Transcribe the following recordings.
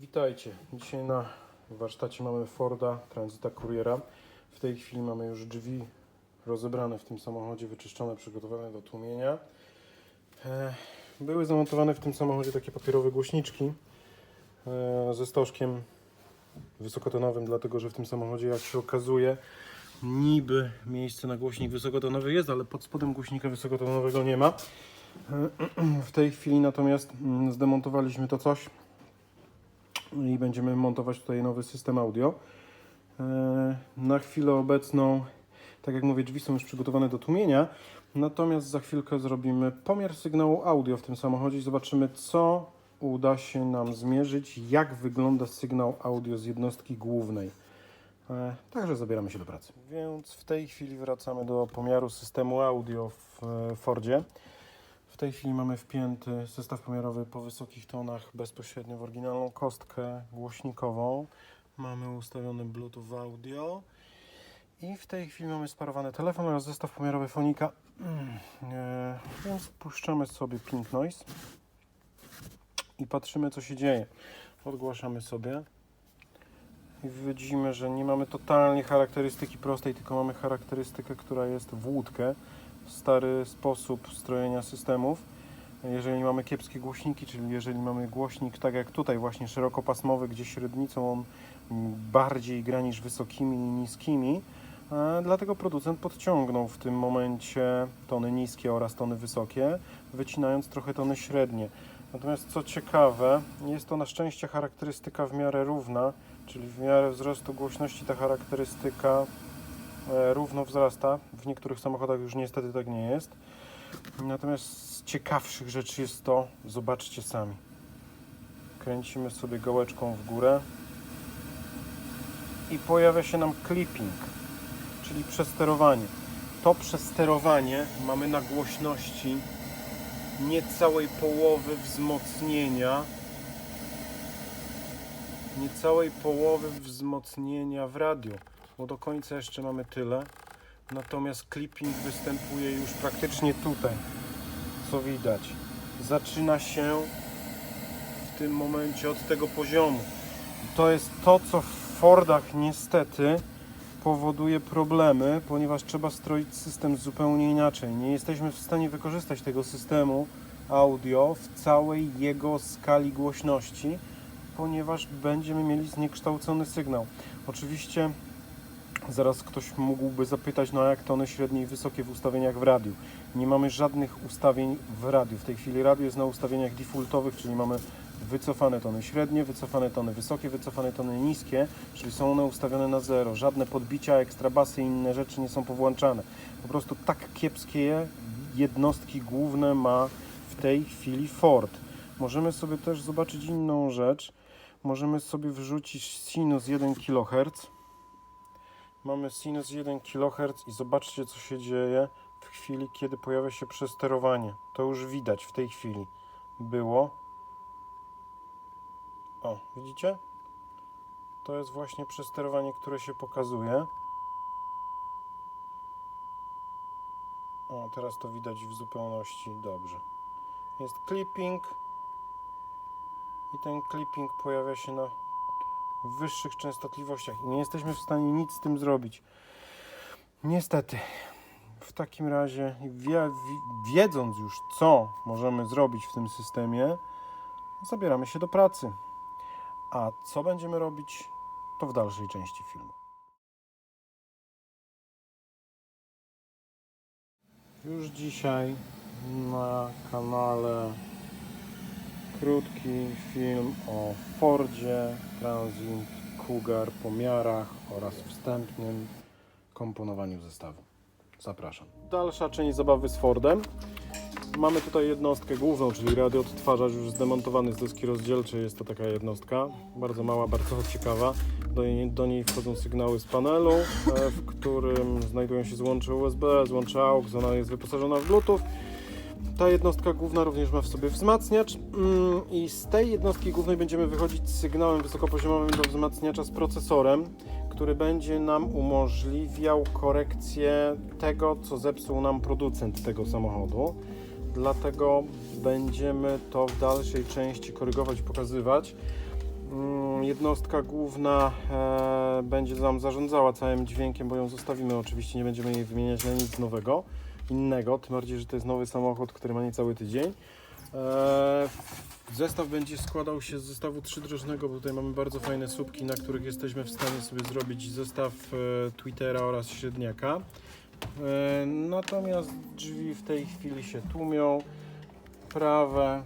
Witajcie. Dzisiaj na warsztacie mamy Forda Transita Couriera. W tej chwili mamy już drzwi rozebrane w tym samochodzie, wyczyszczone, przygotowane do tłumienia. E, Były zamontowane w tym samochodzie takie papierowe głośniczki e, ze stożkiem wysokotonowym, dlatego że w tym samochodzie, jak się okazuje, niby miejsce na głośnik wysokotonowy jest, ale pod spodem głośnika wysokotonowego nie ma. E, W tej chwili natomiast mm, zdemontowaliśmy to coś i będziemy montować tutaj nowy system audio. E, Na chwilę obecną, tak jak mówię, drzwi są już przygotowane do tłumienia, natomiast za chwilkę zrobimy pomiar sygnału audio w tym samochodzie i zobaczymy, co uda się nam zmierzyć, jak wygląda sygnał audio z jednostki głównej. E, Także zabieramy się do pracy. Więc w tej chwili wracamy do pomiaru systemu audio w e, Fordzie. W tej chwili mamy wpięty zestaw pomiarowy po wysokich tonach bezpośrednio w oryginalną kostkę głośnikową. Mamy ustawiony Bluetooth audio. I w tej chwili mamy sparowany telefon oraz zestaw pomiarowy fonika. E, więc puszczamy sobie Pink Noise i patrzymy co się dzieje. Odgłaszamy sobie i widzimy, że nie mamy totalnie charakterystyki prostej, tylko mamy charakterystykę, która jest w łódkę stary sposób strojenia systemów. Jeżeli mamy kiepskie głośniki, czyli jeżeli mamy głośnik tak jak tutaj właśnie szerokopasmowy, gdzie średnicą on bardziej gra niż wysokimi i niskimi, e, dlatego producent podciągnął w tym momencie tony niskie oraz tony wysokie, wycinając trochę tony średnie. Natomiast co ciekawe, jest to na szczęście charakterystyka w miarę równa, czyli w miarę wzrostu głośności ta charakterystyka równo wzrasta. W niektórych samochodach już niestety tak nie jest. Natomiast z ciekawszych rzeczy jest to, zobaczcie sami. Kręcimy sobie gołeczką w górę i pojawia się nam clipping, czyli przesterowanie. To przesterowanie mamy na głośności niecałej połowy wzmocnienia niecałej połowy wzmocnienia w radio, bo do końca jeszcze mamy tyle. Natomiast clipping występuje już praktycznie tutaj, co widać. Zaczyna się w tym momencie od tego poziomu. To jest to, co w Fordach niestety powoduje problemy, ponieważ trzeba stroić system zupełnie inaczej. Nie jesteśmy w stanie wykorzystać tego systemu audio w całej jego skali głośności, ponieważ będziemy mieli zniekształcony sygnał. Oczywiście zaraz ktoś mógłby zapytać, no a jak tony średnie i wysokie w ustawieniach w radiu? Nie mamy żadnych ustawień w radiu. W tej chwili radio jest na ustawieniach defaultowych, czyli mamy wycofane tony średnie, wycofane tony wysokie, wycofane tony niskie, czyli są one ustawione na zero. Żadne podbicia, ekstrabasy i inne rzeczy nie są powłączane. Po prostu tak kiepskie jednostki główne ma w tej chwili Ford. Możemy sobie też zobaczyć inną rzecz. Możemy sobie wrzucić sinus 1 kHz. Mamy sinus 1 kHz i zobaczcie co się dzieje w chwili, kiedy pojawia się przesterowanie. To już widać w tej chwili. Było. O, widzicie? To jest właśnie przesterowanie, które się pokazuje. O, teraz to widać w zupełności dobrze. Jest clipping i ten clipping pojawia się na wyższych częstotliwościach i nie jesteśmy w stanie nic z tym zrobić. Niestety. W takim razie, wie, wi- wiedząc już, co możemy zrobić w tym systemie, zabieramy się do pracy. A co będziemy robić, to w dalszej części filmu. Już dzisiaj na kanale krótki film o Fordzie Transit Cougar, pomiarach oraz wstępnym komponowaniu zestawu. Zapraszam. Dalsza część zabawy z Fordem. Mamy tutaj jednostkę główną, czyli radioodtwarzacz już zdemontowany z deski rozdzielczej. Jest to taka jednostka, bardzo mała, bardzo ciekawa. Do niej, do niej wchodzą sygnały z panelu, e, w którym znajdują się złącze USB, złącze AUX. Ona jest wyposażona w Bluetooth. Ta jednostka główna również ma w sobie wzmacniacz mm, i z tej jednostki głównej będziemy wychodzić z sygnałem wysokopoziomowym do wzmacniacza z procesorem, który będzie nam umożliwiał korekcję tego, co zepsuł nam producent tego samochodu. Dlatego będziemy to w dalszej części korygować pokazywać. Mm, Jednostka główna e, będzie nam zarządzała całym dźwiękiem, bo ją zostawimy oczywiście, nie będziemy jej wymieniać na nic nowego, innego, tym bardziej, że to jest nowy samochód, który ma niecały tydzień. E, zestaw będzie składał się z zestawu trzydrożnego, bo tutaj mamy bardzo fajne słupki, na których jesteśmy w stanie sobie zrobić zestaw e, Twittera oraz średniaka. E, natomiast drzwi w tej chwili się tłumią, prawe,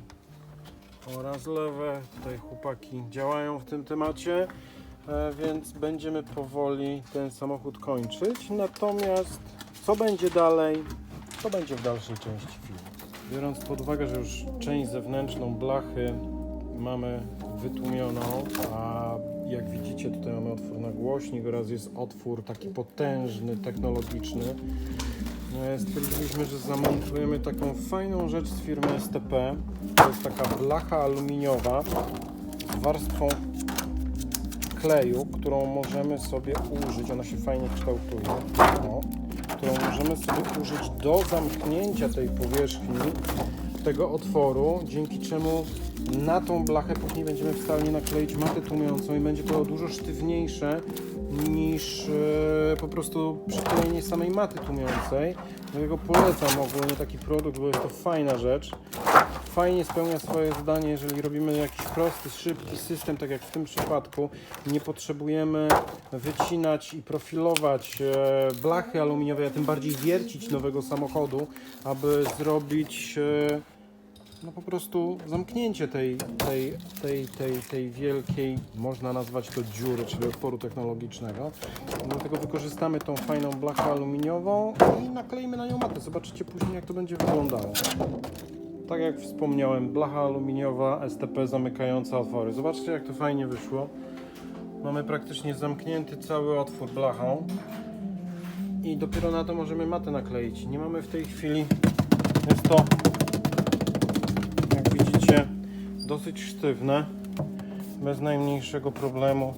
oraz lewe. Tutaj chłopaki działają w tym temacie, e, więc będziemy powoli ten samochód kończyć. Natomiast co będzie dalej, to będzie w dalszej części filmu. Biorąc pod uwagę, że już część zewnętrzną blachy mamy wytłumioną, a jak widzicie tutaj mamy otwór na głośnik oraz jest otwór taki potężny, technologiczny. E, Stwierdziliśmy, że zamontujemy taką fajną rzecz z firmy STP. To jest taka blacha aluminiowa z warstwą kleju, którą możemy sobie użyć. Ona się fajnie kształtuje. O, którą możemy sobie użyć do zamknięcia tej powierzchni, tego otworu, dzięki czemu na tą blachę później będziemy w stanie nakleić matę tłumiącą i będzie to dużo sztywniejsze niż e, po prostu przyklejenie samej maty tłumiącej. Dlatego polecam ogólnie taki produkt, bo jest to fajna rzecz. Fajnie spełnia swoje zadanie, jeżeli robimy jakiś prosty, szybki system, tak jak w tym przypadku. Nie potrzebujemy wycinać i profilować e, blachy aluminiowej, a tym bardziej wiercić nowego samochodu, aby zrobić e, no po prostu zamknięcie tej, tej, tej, tej, tej wielkiej, można nazwać to dziury, czyli otworu technologicznego. Dlatego wykorzystamy tą fajną blachę aluminiową i nakleimy na nią matę. Zobaczycie później, jak to będzie wyglądało. Tak jak wspomniałem, blacha aluminiowa, STP zamykająca otwory. Zobaczcie, jak to fajnie wyszło. Mamy praktycznie zamknięty cały otwór blachą i dopiero na to możemy matę nakleić. Nie mamy w tej chwili, jest to jak widzicie, dosyć sztywne. Bez najmniejszego problemu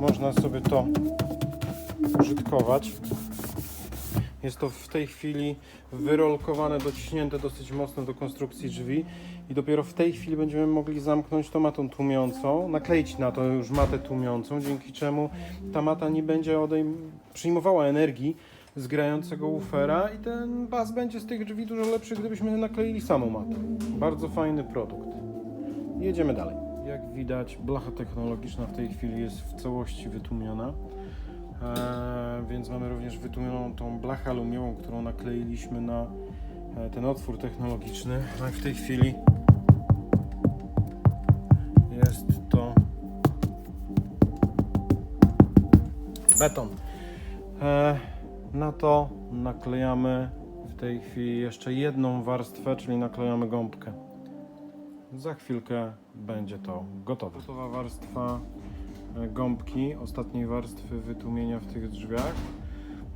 można sobie to użytkować. Jest to w tej chwili wyrolkowane, dociśnięte dosyć mocno do konstrukcji drzwi i dopiero w tej chwili będziemy mogli zamknąć to matą tłumiącą, nakleić na to już matę tłumiącą, dzięki czemu ta mata nie będzie odejm- przyjmowała energii z grającego ufera i ten bas będzie z tych drzwi dużo lepszy, gdybyśmy nakleili samą matę. Bardzo fajny produkt. Jedziemy dalej. Jak widać, blacha technologiczna w tej chwili jest w całości wytłumiona. Eee, więc mamy również wytłumioną tą blachę aluminiową, którą nakleiliśmy na e, ten otwór technologiczny. No i w tej chwili jest to beton. Eee, na to naklejamy w tej chwili jeszcze jedną warstwę, czyli naklejamy gąbkę. Za chwilkę będzie to gotowe. Gotowa warstwa e, gąbki, ostatniej warstwy wytłumienia w tych drzwiach.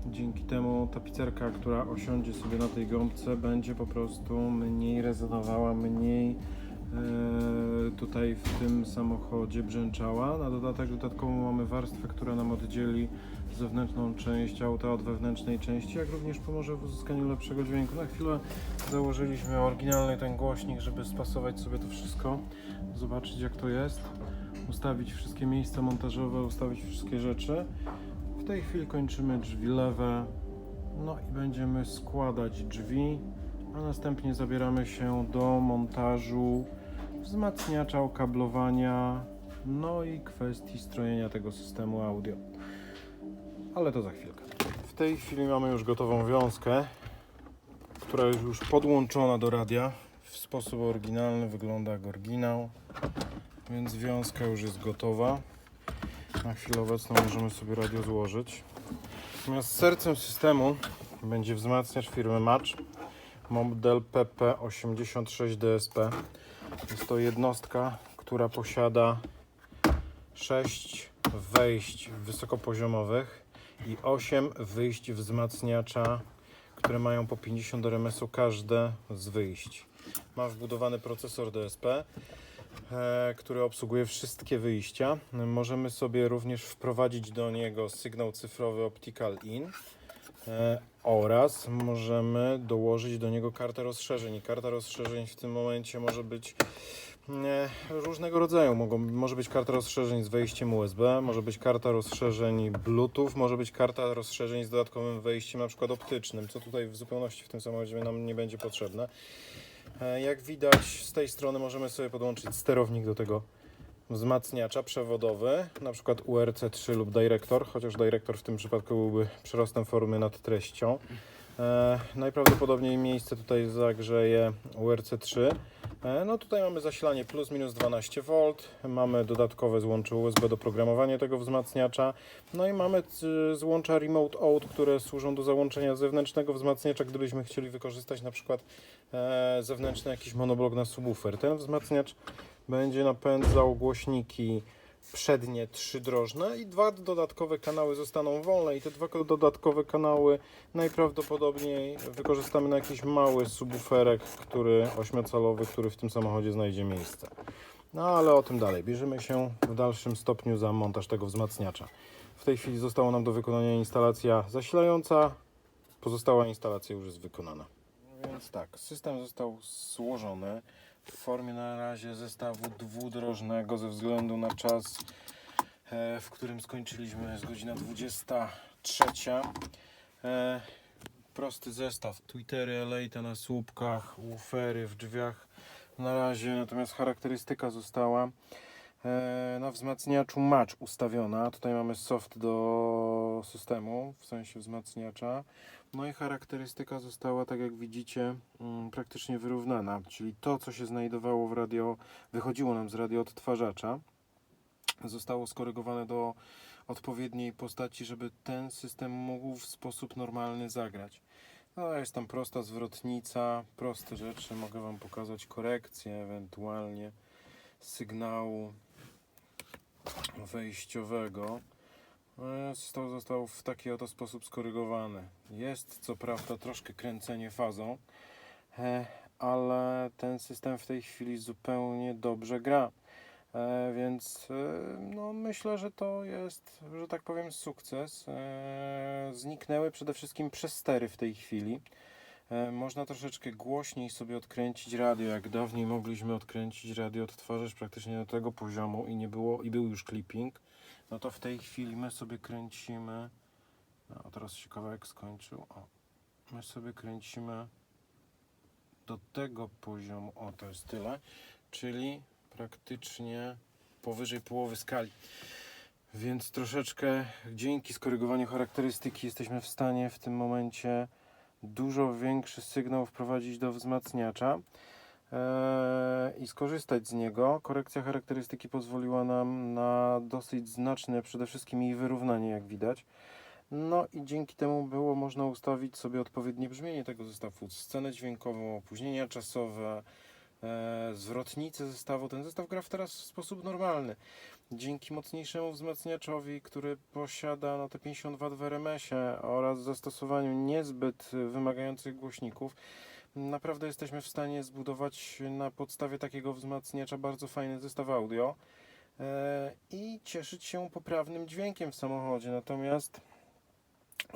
Dzięki temu tapicerka, która osiądzie sobie na tej gąbce, będzie po prostu mniej rezonowała, mniej e, tutaj w tym samochodzie brzęczała. Na dodatek dodatkowo mamy warstwę, która nam oddzieli zewnętrzną część auta od wewnętrznej części, jak również pomoże w uzyskaniu lepszego dźwięku. Na chwilę założyliśmy oryginalny ten głośnik, żeby spasować sobie to wszystko, zobaczyć jak to jest, ustawić wszystkie miejsca montażowe, ustawić wszystkie rzeczy. W tej chwili kończymy drzwi lewe, no i będziemy składać drzwi, a następnie zabieramy się do montażu wzmacniacza, okablowania, no i kwestii strojenia tego systemu audio. Ale to za chwilkę. W tej chwili mamy już gotową wiązkę, która jest już podłączona do radia. W sposób oryginalny wygląda jak oryginał, więc wiązka już jest gotowa. Na chwilę obecną możemy sobie radio złożyć. Natomiast sercem systemu będzie wzmacniacz firmy Match model PP86DSP. Jest to jednostka, która posiada 6 wejść wysokopoziomowych i 8 wyjść wzmacniacza, które mają po 50 RMS-u każde z wyjść. Ma wbudowany procesor DSP, który obsługuje wszystkie wyjścia. Możemy sobie również wprowadzić do niego sygnał cyfrowy Optical In e, oraz możemy dołożyć do niego kartę rozszerzeń. I karta rozszerzeń w tym momencie może być Nie, różnego rodzaju. Może być karta rozszerzeń z wejściem USB, może być karta rozszerzeń Bluetooth, może być karta rozszerzeń z dodatkowym wejściem na przykład optycznym, co tutaj w zupełności w tym samochodzie nam nie będzie potrzebne. E, Jak widać z tej strony możemy sobie podłączyć sterownik do tego wzmacniacza przewodowy, na przykład URC3 lub Director, chociaż Director w tym przypadku byłby przerostem formy nad treścią. E, najprawdopodobniej miejsce tutaj zagrzeje URC3. E, No tutaj mamy zasilanie plus minus 12 V, mamy dodatkowe złącze USB do programowania tego wzmacniacza, no i mamy złącza Remote Out, które służą do załączenia zewnętrznego wzmacniacza, gdybyśmy chcieli wykorzystać na przykład e, zewnętrzny jakiś monoblok na subwoofer. Ten wzmacniacz będzie napędzał głośniki przednie trzydrożne i dwa dodatkowe kanały zostaną wolne i te dwa dodatkowe kanały najprawdopodobniej wykorzystamy na jakiś mały subwooferek, który ośmiocalowy, który w tym samochodzie znajdzie miejsce. No ale o tym dalej. Bierzemy się w dalszym stopniu za montaż tego wzmacniacza. W tej chwili została nam do wykonania instalacja zasilająca, pozostała instalacja już jest wykonana. Więc tak, system został złożony w formie na razie zestawu dwudrożnego ze względu na czas, e, w którym skończyliśmy, jest godzina 23. E, prosty zestaw, Twittery, Elejta na słupkach, woofery w drzwiach. Na razie, natomiast charakterystyka została na wzmacniaczu match ustawiona. Tutaj mamy soft do systemu, w sensie wzmacniacza. No i charakterystyka została, tak jak widzicie, mm, praktycznie wyrównana, czyli to, co się znajdowało w radio, wychodziło nam z radio odtwarzacza, zostało skorygowane do odpowiedniej postaci, żeby ten system mógł w sposób normalny zagrać. No, jest tam prosta zwrotnica, proste rzeczy. Mogę Wam pokazać korekcję ewentualnie sygnału wejściowego. Został, został w taki oto sposób skorygowany. Jest co prawda troszkę kręcenie fazą, e, ale ten system w tej chwili zupełnie dobrze gra. E, Więc e, no, myślę, że to jest, że tak powiem, sukces. Zniknęły przede wszystkim przestery w tej chwili. E, Można troszeczkę głośniej sobie odkręcić radio, jak dawniej mogliśmy odkręcić radio, odtwarzacz praktycznie do tego poziomu i nie było, i był już clipping. No to w tej chwili my sobie kręcimy. No, teraz się kawałek skończył. O, my sobie kręcimy do tego poziomu. O, to jest tyle. Czyli praktycznie powyżej połowy skali. Więc troszeczkę dzięki skorygowaniu charakterystyki jesteśmy w stanie w tym momencie dużo większy sygnał wprowadzić do wzmacniacza eee, i skorzystać z niego. Korekcja charakterystyki pozwoliła nam na dosyć znaczne, przede wszystkim jej wyrównanie, jak widać. No i dzięki temu było można ustawić sobie odpowiednie brzmienie tego zestawu, scenę dźwiękową, opóźnienia czasowe, e, zwrotnicę zestawu. Ten zestaw gra w teraz w sposób normalny. Dzięki mocniejszemu wzmacniaczowi, który posiada no, te 50 W w RMS-ie oraz zastosowaniu niezbyt wymagających głośników, naprawdę jesteśmy w stanie zbudować na podstawie takiego wzmacniacza bardzo fajny zestaw audio e, i cieszyć się poprawnym dźwiękiem w samochodzie. Natomiast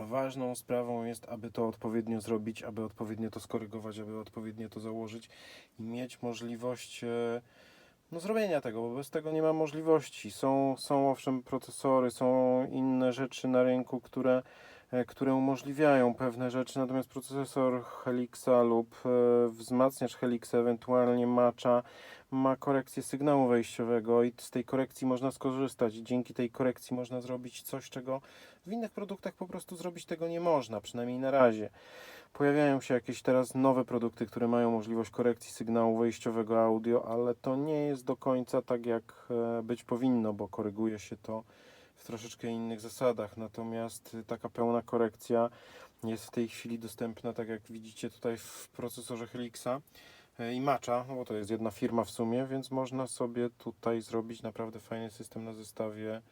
ważną sprawą jest, aby to odpowiednio zrobić, aby odpowiednio to skorygować, aby odpowiednio to założyć i mieć możliwość e, no, zrobienia tego, bo bez tego nie ma możliwości. Są, są owszem procesory, są inne rzeczy na rynku, które, e, które umożliwiają pewne rzeczy, natomiast procesor Helixa lub e, wzmacniacz Helixa, ewentualnie Matcha, ma korekcję sygnału wejściowego i z tej korekcji można skorzystać. Dzięki tej korekcji można zrobić coś, czego w innych produktach po prostu zrobić tego nie można, przynajmniej na razie. Pojawiają się jakieś teraz nowe produkty, które mają możliwość korekcji sygnału wejściowego audio, ale to nie jest do końca tak, jak e, być powinno, bo koryguje się to w troszeczkę innych zasadach. Natomiast y, taka pełna korekcja jest w tej chwili dostępna, tak jak widzicie tutaj w procesorze Helixa i Matcha, no bo to jest jedna firma w sumie, więc można sobie tutaj zrobić naprawdę fajny system na zestawie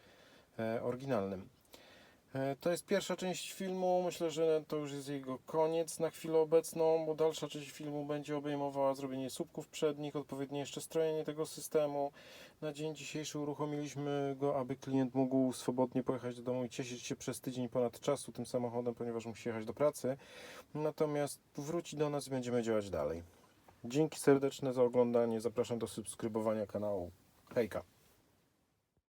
e, oryginalnym. E, To jest pierwsza część filmu. Myślę, że to już jest jego koniec na chwilę obecną, bo dalsza część filmu będzie obejmowała zrobienie słupków przednich, odpowiednie jeszcze strojenie tego systemu. Na dzień dzisiejszy uruchomiliśmy go, aby klient mógł swobodnie pojechać do domu i cieszyć się przez tydzień ponad czasu tym samochodem, ponieważ musi jechać do pracy. Natomiast wróci do nas i będziemy działać dalej. Dzięki serdeczne za oglądanie. Zapraszam do subskrybowania kanału. Hejka.